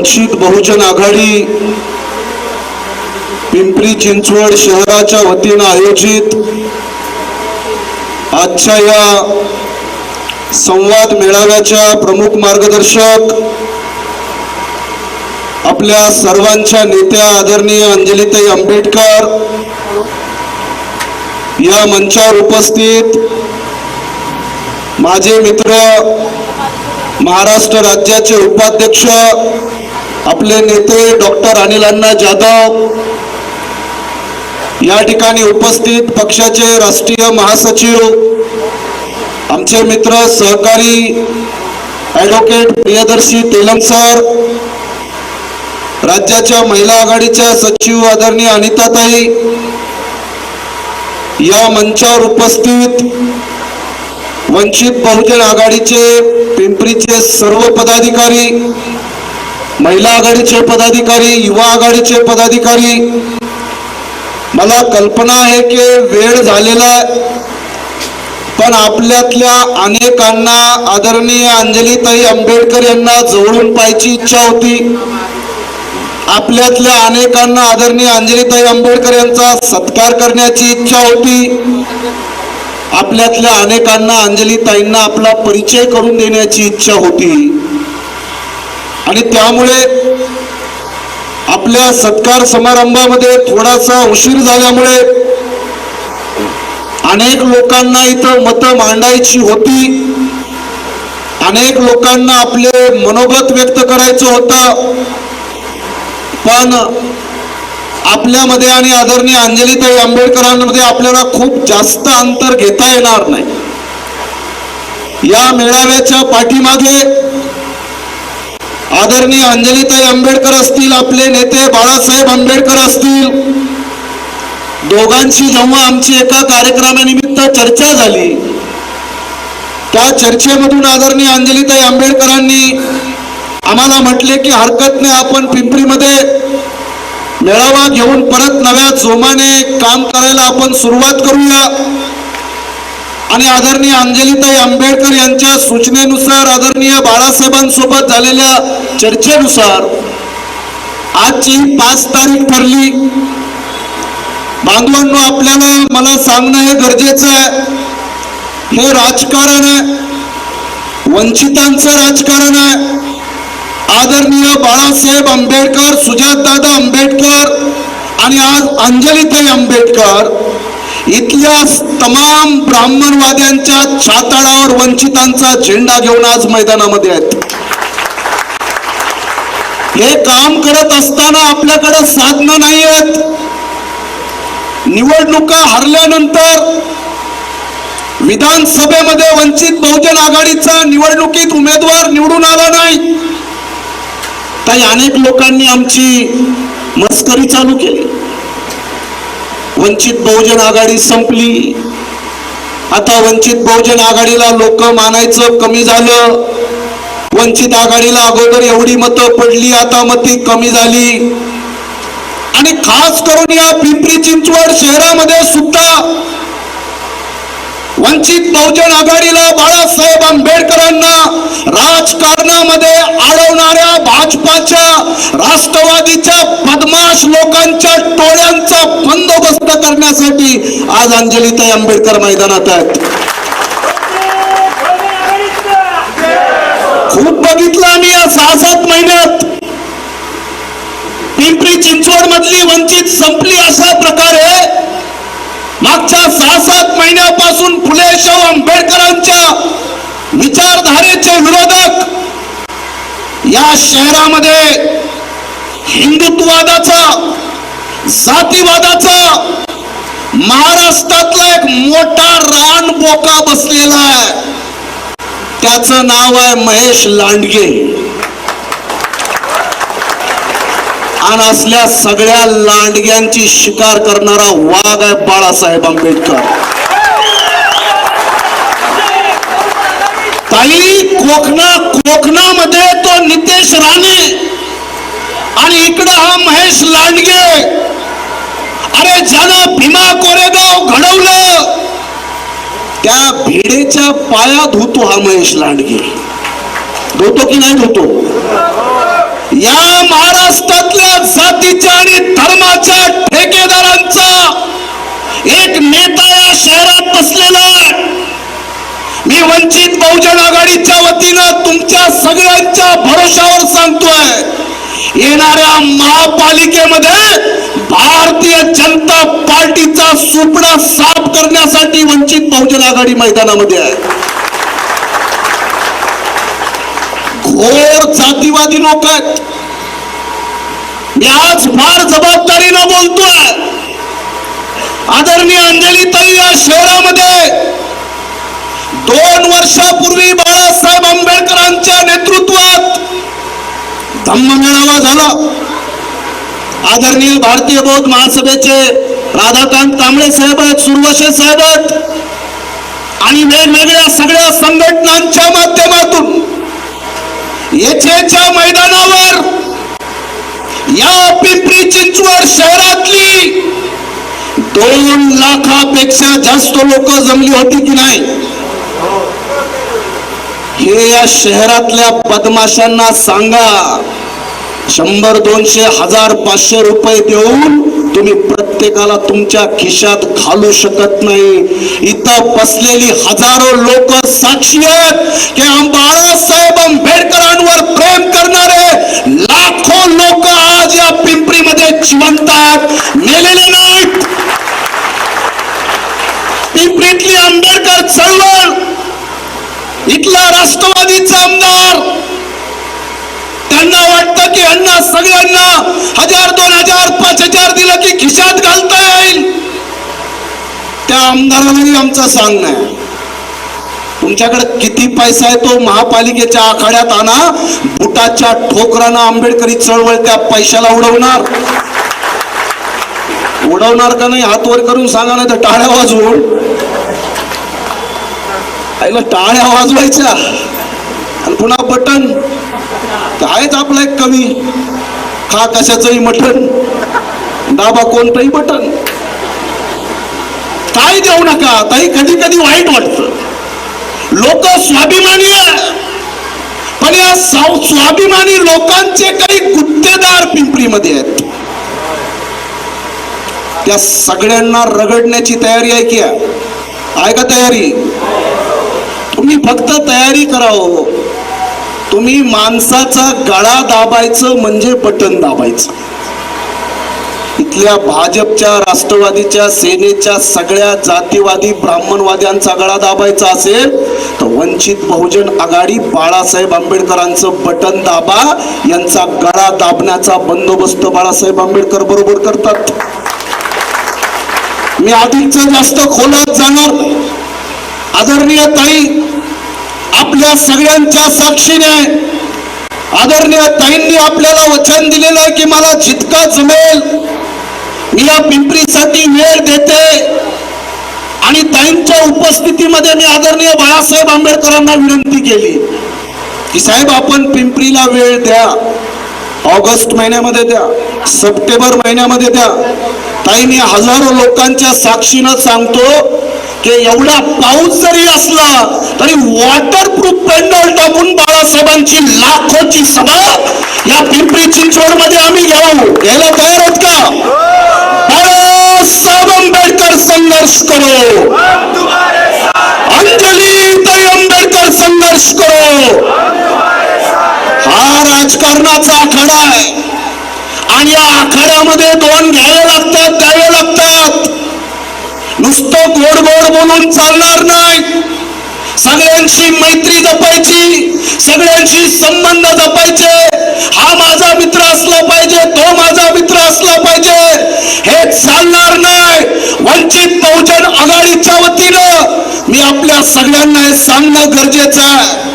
वंचित बहुजन आघाडी पिंपरी चिंचवड शहराच्या वतीनं आयोजित आजच्या या संवाद मेळाव्याच्या प्रमुख मार्गदर्शक आपल्या सर्वांच्या नेत्या आदरणीय अंजलीताई आंबेडकर या मंचावर उपस्थित माझे मित्र महाराष्ट्र राज्याचे उपाध्यक्ष आपले नेते डॉक्टर अनिल अण्णा जाधव या ठिकाणी उपस्थित पक्षाचे राष्ट्रीय महासचिव आमचे मित्र सहकारी ॲडव्होकेट प्रियदर्शी तेलंग सर राज्याच्या महिला आघाडीच्या सचिव आदरणीय अनिताताई या मंचावर उपस्थित वंचित बहुजन आघाडीचे पिंपरीचे सर्व पदाधिकारी महिला आघाडीचे पदाधिकारी युवा आघाडीचे पदाधिकारी मला कल्पना आहे की वेळ झालेला आहे. पण आपल्यातल्या अनेकांना आदरणीय अंजलीताई आंबेडकर यांना जवळून पाहायची इच्छा होती. आपल्यातल्या अनेकांना आदरणीय अंजलीताई आंबेडकर यांचा सत्कार करण्याची इच्छा होती. आपल्यातल्या अनेकांना अंजलीताईंना आपला परिचय करून देण्याची इच्छा होती. आणि त्यामुळे आपल्या सत्कार समारंभामध्ये थोडासा उशीर झाल्यामुळे अनेक लोकांना इथं मतं मांडायची होती. अनेक लोकांना आपले मनोगत व्यक्त करायचं होतं. पण आपल्यामध्ये आणि आदरणीय अंजलीताई आंबेडकरांमध्ये आपल्याला खूप जास्त अंतर घेता येणार नाही. या मेळाव्याच्या पाठीमागे आदरणीय अंजलीताई आंबेडकर असतील आपले नेते बाळासाहेब आंबेडकर असतील दोघांशी जेव्हा आमची एका कार्यक्रमानिमित्त चर्चा झाली त्या चर्चेमधून आदरणीय अंजलीताई आंबेडकरांनी आम्हाला म्हटले की हरकत नाही आपण पिंपरीमध्ये मेळावा घेऊन परत नव्या जोमाने काम करायला आपण सुरुवात करूया. आणि आदरणीय अंजलीताई आंबेडकर यांच्या सूचनेनुसार आदरणीय बाळासाहेबांसोबत झालेल्या चर्चेनुसार आजची पाच तारीख ठरली. बांधवांनो आपल्याला मला सांगणं हे गरजेचं आहे. हे राजकारण आहे. वंचितांचं राजकारण आहे. आदरणीय बाळासाहेब आंबेडकर सुजातदादा आंबेडकर आणि आज अंजलीताई आंबेडकर इथल्या तमाम ब्राह्मणवाद्यांच्या छाताळावर वंचितांचा झेंडा घेऊन आज मैदानामध्ये आहेत. हे काम करत असताना आपल्याकडे साधनं नाही आहेत. निवडणुका हरल्यानंतर विधानसभेमध्ये वंचित बहुजन आघाडीचा निवडणुकीत उमेदवार निवडून आला नाही. काही अनेक लोकांनी आमची मस्करी चालू केली. वंचित बहुजन आघाडी संपली. आता वंचित बहुजन आघाडीला लोक मानायचं कमी झालं. वंचित आघाडीला अगोदर एवढी मतं पडली आता मती कमी झाली. आणि खास करून या पिंपरी चिंचवड शहरामध्ये सुद्धा वंचित बहुजन आघाडीला बाळासाहेब आंबेडकरांना राजकारणामध्ये अडवणाऱ्या भाजपाच्या राष्ट्रवादीच्या बदमाश लोकांच्या टोळ्यांचा बंदोबस्त करण्यासाठी आज अंजलीताई आंबेडकर मैदानात आहेत. खूप बघितलं आम्ही या सहा सात महिन्यात. पिंपरी चिंचवड मधली वंचित संपली अशा प्रकारे मागच्या सहा सात महिन्यापासून फुले शाहू आंबेडकरांच्या विचारधारेचे विरोधक या शहरामध्ये हिंदुत्ववादाचा जातीवादाचा महाराष्ट्रातला एक मोठा रान बोका बसलेला आहे. त्याचं नाव आहे महेश लांडगे. आणि असल्या सगळ्या लांडग्यांची शिकार करणारा वाघ आहे बाळासाहेब आंबेडकर. ताई कोकणा कोकणामध्ये तो नितेश राणे. आणि इकडं हा महेश लांडगे. अरे ज्यानं भीमा कोरेगाव घडवलं त्या भिडेच्या पाया धुतो हा महेश लांडगे. धुतो की नाही धुतो? या महाराष्ट्रातल्या जातीच्या आणि धर्माच्या ठेकेदारांचा एक नेता या शहरात बसलेला आहे. मी वंचित बहुजन आघाडीच्या वतीनं तुमच्या सगळ्यांच्या भरोशावर सांगतोय येणाऱ्या महापालिकेमध्ये भारतीय जनता पार्टीचा सुपडा साफ करण्यासाठी वंचित बहुजन आघाडी मैदानामध्ये आहे. घोर जातीवादी लोक आहेत. मी आज फार जबाबदारीनं बोलतोय. आदरणीय अंजलीताई या शहरामध्ये दोन वर्षापूर्वी बाळासाहेब आंबेडकरांच्या नेतृत्वात धम्म मेळावा झाला. आदरणीय भारतीय बौद्ध महासभेचे राधाकांत कांबळे साहेब आहेत सुरवशे साहेब आहेत. आणि वेगवेगळ्या सगळ्या संघटनांच्या माध्यमातून येथेच्या मैदानावर या पिंपरी चिंचवड शहरातली. दोन लाखापेक्षा जास्त लोक जमली होती की नाही? हे या शहरातल्या बदमाशांना सांगा. शंभर दोनशे हजार पाचशे रुपये देऊन तुम्ही प्रत्येकाला तुमच्या खिशात घालू शकत नाही. इथं बसलेली हजारो लोक साक्षी आहेत की बाळासाहेब आंबेडकरांवर प्रेम करणारे लाखो लोक आज या पिंपरीमध्ये जिवंत आहेत. मेलेले नाहीत. पिंपरीतली आंबेडकर चळवळ इथला राष्ट्रवादीचा आमदार त्यांना वाटतं की यांना सगळ्यांना हजार दोन हजार पाच हजार दिलं की खिशात घालता येईल. त्या आमदारालाही आमचं सांगणं आहे. तुमच्याकडे किती पैसा आहे तो महापालिकेच्या आखाड्यात आणा. बुटाच्या ठोकरानं आंबेडकरी चळवळ त्या पैशाला उडवणार. उडवणार का नाही हात वर करून सांगा नाही तर टाळ्या वाजवून. आईला टाळ्या वाजवायच्या. आणि पुन्हा बटन. आहेच आपला एक कमी. खा कशाचंही मटण दाबा कोणतंही बटन काय देऊ नका ताई कधी कधी वाईट वाटत. लोक स्वाभिमानी आहे. पण या स्वाभिमानी लोकांचे काही गुत्तेदार पिंपरीमध्ये आहेत. त्या सगळ्यांना रगडण्याची तयारी आहे की आहे? का तयारी? तुम्ही फक्त तयारी करावं हो. तुम्ही माणसाचा गळा दाबायचं म्हणजे बटन दाबायचं. इथल्या भाजपच्या राष्ट्रवादीच्या सेनेच्या सगळ्या जातीवादी ब्राह्मणवाद्यांचा गळा दाबायचा असेल तर वंचित बहुजन आघाडी बाळासाहेब आंबेडकरांचं बटन दाबा यांचा गळा दाबण्याचा बंदोबस्त बाळासाहेब आंबेडकर बरोबर करतात. मी अधिकच जास्त खोलात जाणार. आदरणीय ताई आपल्या सगळ्यांच्या साक्षीने आदरणीय ताईंनी आपल्याला वचन दिलेलं आहे की मला जितका जमेल मी या पिंपरीसाठी वेळ देते. आणि ताईंच्या उपस्थितीमध्ये मी आदरणीय बाळासाहेब आंबेडकरांना विनंती केली की साहेब आपण पिंपरीला वेळ द्या. ऑगस्ट महिन्यामध्ये द्या. सप्टेंबर महिन्यामध्ये द्या. ताई मी हजारो लोकांच्या साक्षीनं सांगतो की एवढा पाऊस जरी असला तरी वॉटरप्रूफ पेंडॉल टाकून बाळासाहेबांची लाखोची सभा या पिंपरी चिंचवडमध्ये आम्ही घेऊ. घ्यायला तयार आहोत का? बाळासाहेब आंबेडकर संघर्ष करो. अंजली ताई आंबेडकर संघर्ष करो. हा राजकारणाचा आखाडा आहे. आणि या आखाड्यामध्ये दोन घ्यावे लागतात द्यावे लागतात नुसतं गोड गोड बोलून चालणार नाही. सगळ्यांशी मैत्री जपायची सगळ्यांशी संबंध जपायचे. हा माझा मित्र असला पाहिजे तो माझा मित्र असला पाहिजे. हे चालणार नाही. वंचित बहुजन आघाडीच्या वतीनं मी आपल्या सगळ्यांना हे सांगणं गरजेचं आहे.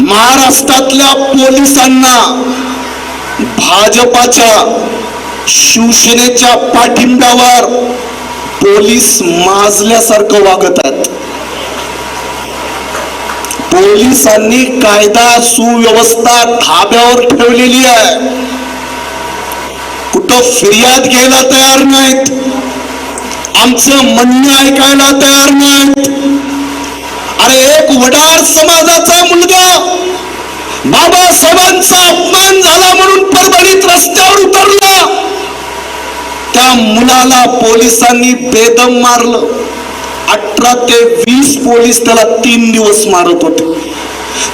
महाराष्ट्रातल्या पोलिसांना भाजपाच्या शिवसेनेच्या पाठिंब्यावर पोलीस माजल्यासारखं वागत आहेत. पोलिसांनी कायदा सुव्यवस्था धाब्यावर ठेवलेली आहे. कुठं फिर्याद घ्यायला तयार नाहीत. आमचं म्हणणं ऐकायला तयार नाहीत. अरे एक वडार समाजाचा मुलगा बाबासाहेबांचा अपमान झाला म्हणून परभणीत रस्त्यावर उतरला. त्या मुलाला पोलिसांनी बेदम मारलं. अठरा ते वीस पोलीस त्याला तीन दिवस मारत होते.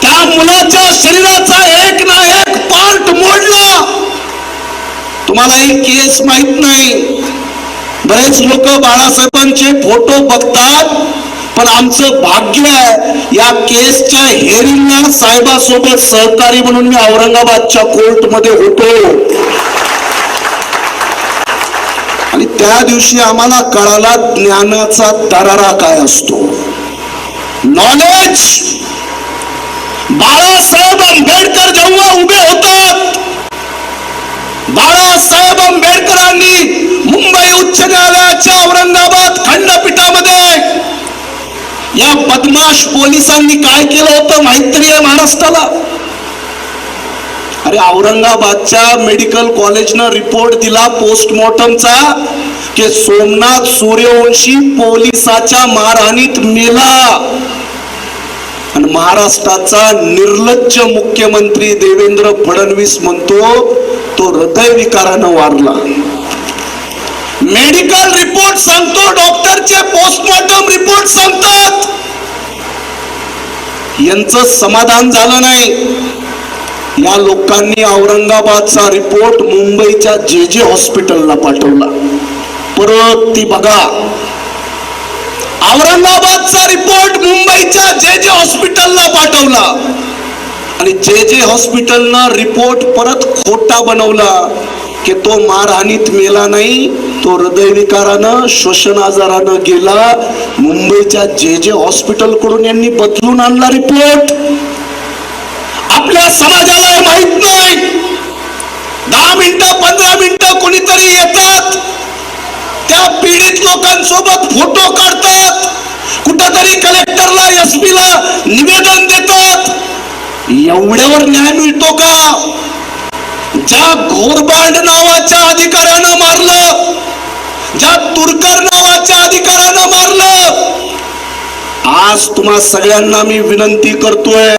त्या मुलाच्या शरीराचा एक ना एक पार्ट मोडला. तुम्हाला ही केस माहीत नाही. बरेच लोक बाळासाहेबांचे फोटो बघतात पण आमचं भाग्य आहे या केसच्या हेरिंगला साहेबासोबत सहकारी म्हणून मी औरंगाबादच्या कोर्टमध्ये होतो आणि त्या दिवशी आम्हाला कळाला ज्ञानाचा तरारा काय असतो. नॉलेज बाळासाहेब आंबेडकर जेव्हा उभे होतात बाळासाहेब आंबेडकरांनी मुंबई उच्च न्यायालयाच्या औरंगाबाद खंडपीठामध्ये या बदमाश पोलिसांनी काय केलं होतं माहीत तरी आहे महाराष्ट्राला. अरे औरंगाबादच्या मेडिकल कॉलेजनं रिपोर्ट दिला पोस्टमॉर्टमचा की सोमनाथ सूर्यवंशी पोलिसाच्या मारहाणीत मेला. आणि महाराष्ट्राचा निर्लज्ज मुख्यमंत्री देवेंद्र फडणवीस म्हणतो तो हृदयविकारानं वारला. मेडिकल रिपोर्ट सांगतो डॉक्टरचे पोस्टमॉर्टम रिपोर्ट सांगतात. यांचं समाधान झालं नाही. या लोकांनी औरंगाबादचा रिपोर्ट मुंबईच्या जे जे हॉस्पिटलला पाठवला. परत ती बघा. औरंगाबादचा रिपोर्ट मुंबईच्या जे जे हॉस्पिटलला पाठवला. आणि जे जे हॉस्पिटलनं रिपोर्ट परत खोटा बनवला की तो मारहाणीत मेला नाही तो हृदयविकारानं श्वसन आजारानं गेला. मुंबईच्या जे जे हॉस्पिटलकडून यांनी बदलून आणला रिपोर्ट. आपल्या समाजाला माहीत नाही. दहा मिनिटं पंधरा मिनिटं कोणीतरी येतात. त्या पीडित लोकांसोबत फोटो काढतात. कुठंतरी कलेक्टरला एस ला निवेदन देतात. एवढ्यावर न्याय मिळतो का? ज्या घोरबांड नावाच्या अधिकाऱ्यानं मारलं ज्या तुरकर नावाच्या अधिकाऱ्यानं मारलं आज तुम्हा सगळ्यांना मी विनंती करतोय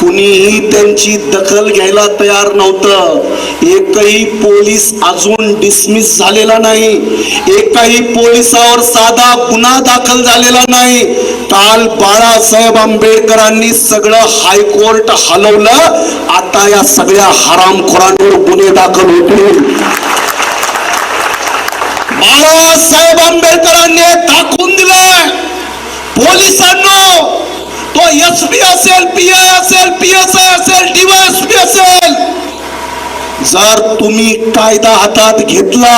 कुणीही त्यांची दखल घ्यायला तयार नव्हतं. एकही पोलीस अजून डिसमिस झालेला नाही. एकही पोलिसावर साधा गुन्हा दाखल झालेला नाही. काल बाळासाहेब आंबेडकरांनी सगळं हायकोर्ट हलवलं. आता या सगळ्या हरामखोरांवर गुन्हे दाखल होतील. बाळासाहेब आंबेडकरांनी दाखवून दिलं पोलिसांनो तो एस पी असेल पी आय असेल पी एस आय असेल डीवायएसपी असेल. जर तुम्ही कायदा हातात घेतला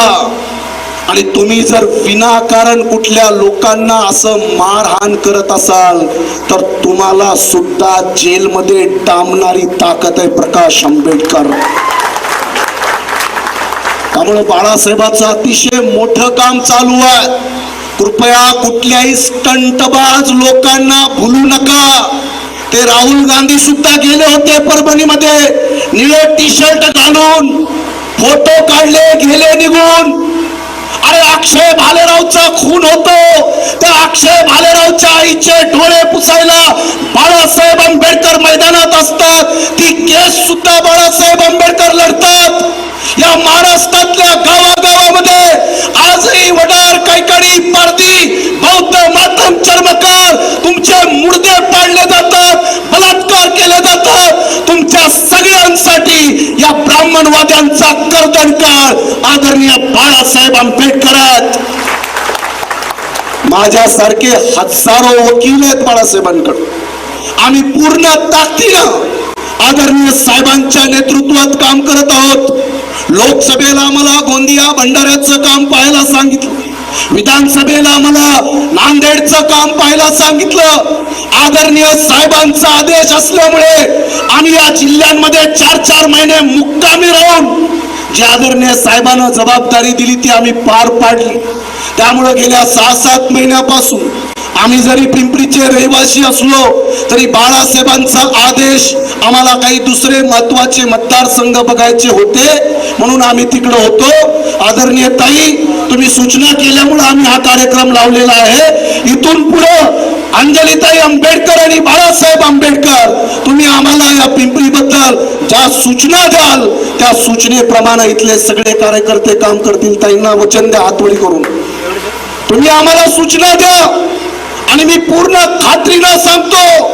आणि तुम्ही जर विनाकारण कुठल्या लोकांना असं मारहाण करत असाल तर तुम्हाला सुद्धा जेलमध्ये डांबणारी ताकद आहे प्रकाश आंबेडकर. त्यामुळे बाळासाहेबाचं अतिशय मोठं काम चालू आहे. कृपया कुठल्याही स्टंटबाज लोकांना भुलू नका. ते राहुल गांधी सुद्धा गेले होते परभणीमध्ये. निळे टी शर्ट घालून फोटो काढले गेले निघून. अरे अक्षय भालेरावचा खून होतो. त्या अक्षय भालेरावच्या आईचे डोळे पुसायला बाळासाहेब आंबेडकर मैदानात असतात. ती केस सुद्धा बाळासाहेब आंबेडकर लढतात. या महाराष्ट्रातल्या गावागावामध्ये आजही वडार कैकाडी पारदी बौद्ध मातम चर्मकार तुमचे मुर्दे पाडले जातात बलात्कार केले जातात. तुमच्या सगळ्यांसाठी या ब्राह्मणवाद्यांचा कर्दनकार आदरणीय बाळासाहेब आंबेडकर माझ्यासारखे हजारो वकील आहेत बाळासाहेबांकडून. आम्ही पूर्ण ताकदीनं आदरणीय साहेबांच्या नेतृत्वात काम करत आहोत. लोकसभेला आम्हाला गोंदिया भंडाऱ्याचं काम पाहायला सांगितलं. विधानसभेला आम्हाला नांदेडचं काम पाहायला सांगितलं. आदरणीय साहेबांचा आदेश असल्यामुळे आम्ही या जिल्ह्यांमध्ये चार चार महिने मुक्कामी राहून जी आदरणीय साहेबांना जबाबदारी दिली ती आम्ही पार पाडली. त्यामुळे गेल्या सहा सात महिन्यापासून आम्ही जरी पिंपरीचे रहिवासी असलो तरी बाळासाहेबांचा आदेश आम्हाला काही दुसरे महत्त्वाचे मतदारसंघ बघायचे होते म्हणून आम्ही तिकडे होतो. आदरणीय ताई तुम्ही सूचना केल्यामुळे आम्ही हा कार्यक्रम लावलेला आहे. इथून पुढे अंजलीताई आंबेडकर आणि बाळासाहेब आंबेडकर तुम्ही आम्हाला या पिंपरीबद्दल ज्या सूचना द्याल त्या सूचनेप्रमाणे इथले सगळे कार्यकर्ते काम करतील. ताईंना वचन द्या हातवडी करून. तुम्ही आम्हाला सूचना द्या. आणि मी पूर्ण खात्रीनं सांगतो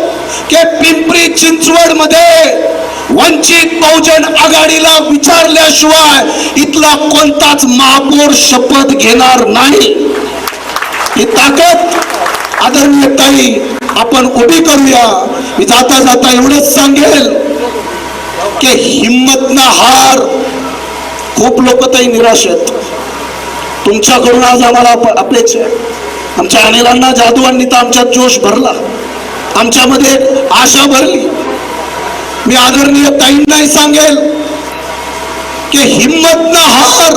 की पिंपरी चिंचवडमध्ये वंचित बहुजन आघाडीला विचारल्याशिवाय इथला कोणताच महापौर शपथ घेणार नाही. ही ताकद आदरणीय ताई आपण उभी करूया. मी जाता जाता एवढंच सांगेल की हिंमत ना हार खूप लोक ताई निराश आहेत. तुमच्याकडून आज आम्हाला अपेक्षा आहे. आमच्या अनिलांना जादूवांनी तर आमच्यात जोश भरला. आमच्यामध्ये आशा भरली. मी आदरणीय ताईंनाही सांगेल की हिम्मत ना हार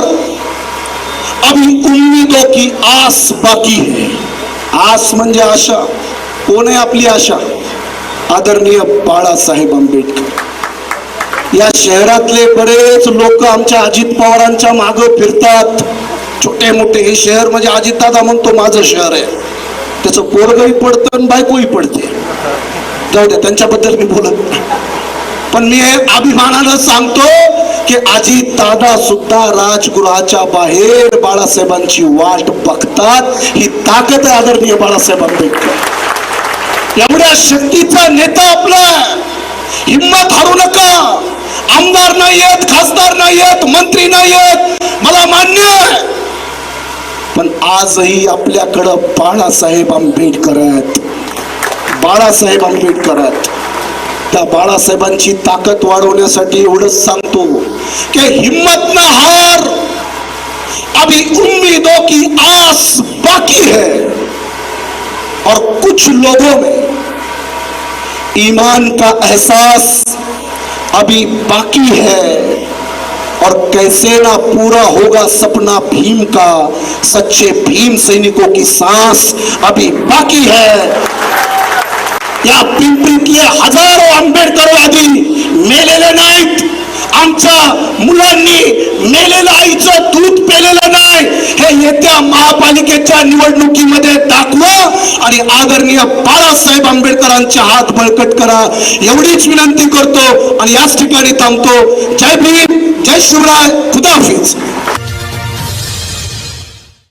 अभी उम्मीदों की आस बाकी है. आस म्हणजे आशा. कोण आहे आपली आशा? आदरणीय बाळासाहेब आंबेडकर. या शहरातले बरेच लोक आमच्या अजित पवारांच्या मागं फिरतात. छोटे मोठे हे शहर म्हणजे अजितदादा म्हणतो माझं शहर आहे. त्याचं पोरगही पडतं आणि बायकोही पडते. जाऊ दे त्यांच्याबद्दल मी बोलत नाही. पण मी हे अभिमानानं सांगतो की अजित दादा सुद्धा राजगृहाच्या बाहेर बाळासाहेबांची वाट बघतात. ही ताकद आहे आदरणीय बाळासाहेब आंबेडकर. एवढ्या शक्तीचा नेता आपला हिंमत हारू नका. आमदार नाही आहेत खासदार नाही आहेत मंत्री नाही आहेत मला मान्य आहे. पण आजही आपल्याकडं बाळासाहेब आंबेडकर आहेत बाळासाहेब आंबेडकर आहेत त्या बाळासाहेबांची ताकद वाढवण्यासाठी एवढंच सांगतो की हिम्मत ना हार. अभी उम्मीदों की आस बाकी है. और कुछ लोगों में ईमान का एहसास अभी बाकी है. और कैसे ना पूरा होगा सपना भीम का। सच्चे भीम सैनिकों की सांस अभी बाकी है। या पिंपरीतले हजारो आंबेडकरवादी मेलेले नाहीत आमच्या मुलांनी मेलेलं आईचं दूध पेलेलं नाही हे येत्या महापालिकेच्या निवडणुकीमध्ये दाखवा आणि आदरणीय बाळासाहेब आंबेडकरांचे हात बळकट करा. एवढीच विनंती करतो आणि याच ठिकाणी थांबतो. जय भीम! Teşvibler